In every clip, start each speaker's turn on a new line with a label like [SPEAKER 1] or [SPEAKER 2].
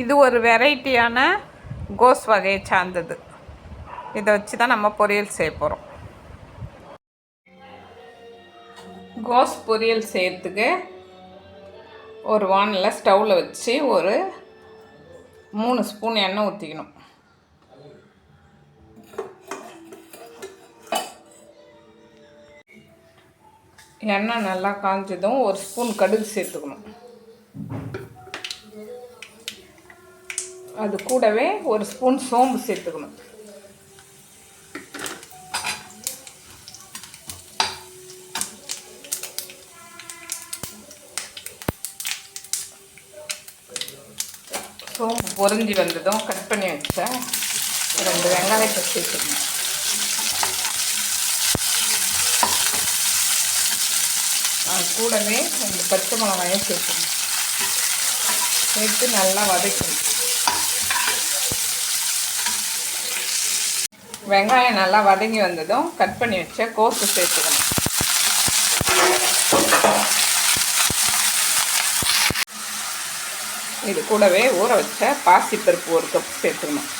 [SPEAKER 1] இது ஒரு வெரைட்டியான கோஸ் வகையை சார்ந்தது. இதை வச்சு தான் நம்ம பொரியல் செய்ய போகிறோம் கோஸ் பொரியல் செய்யறதுக்கு ஒரு வானில் ஸ்டவ்வில் வச்சு ஒரு மூணு ஸ்பூன் எண்ணெய் ஊற்றிக்கணும் எண்ணெய் நல்லா காஞ்சதும் ஒரு ஸ்பூன் கடுகு சேர்த்துக்கணும். அது கூடவே ஒரு ஸ்பூன் சோம்பு சேர்த்துக்கணும். சோம்பு பொறிஞ்சி வந்ததும் கட் பண்ணி வச்ச ரெண்டு வெங்காயத்தை சேர்த்துக்கணும். அது கூடவே ரெண்டு பச்சை மிளகாயும் சேர்த்துக்கணும். சேர்த்து நல்லா வதக்கணும். வெங்காயம் நல்லா வதங்கி வந்ததும் கட் பண்ணி வச்ச கோஸை சேர்த்துக்கணும். இது கூடவே ஊற வச்ச பாசிப்பருப்பு ஒரு கப் சேர்த்துக்கணும்.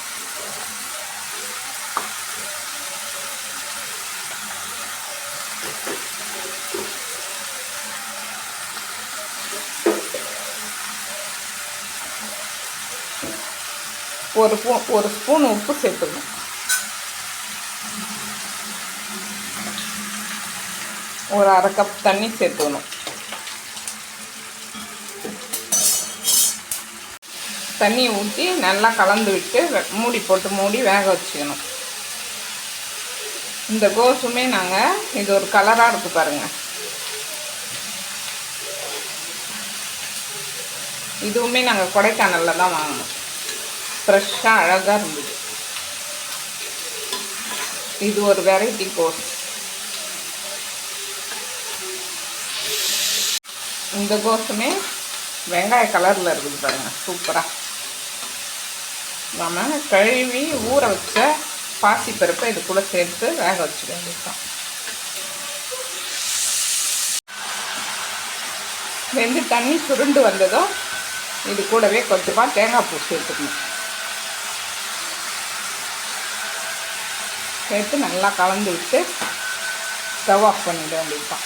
[SPEAKER 1] ஒரு பூ ஒரு ஸ்பூன் உப்பு சேர்த்துக்கணும். ஒரு அரை கப் தண்ணி சேர்த்துக்கணும். தண்ணியை ஊற்றி நல்லா கலந்து விட்டு மூடி போட்டு மூடி வேக வச்சுக்கணும். இந்த கோஸுமே நாங்கள் இது ஒரு கலராக இருக்குது பாருங்கள் இதுவுமே நாங்கள் கொடைக்கானலில் தான் வாங்கினோம். ஃப்ரெஷ்ஷாக அழகாக இருந்தது. இது ஒரு வெரைட்டி கோஸ். இந்த கோஸுமே வெங்காய கலரில் இருக்குது பாருங்கள் சூப்பராக நம்ம கழுவி ஊற வச்ச பாசிப்பருப்பை இதுக்குள்ளே சேர்த்து வேக வச்சுக்க வேண்டியிருக்கோம் வெந்து தண்ணி சுருண்டு வந்ததும் இது கூடவே கொஞ்சமாக தேங்காய் பூ சேர்த்துக்கணும். சேர்த்து நல்லா கலந்து விட்டு ஸ்டவ் ஆஃப் பண்ணிட வேண்டியிருக்கான்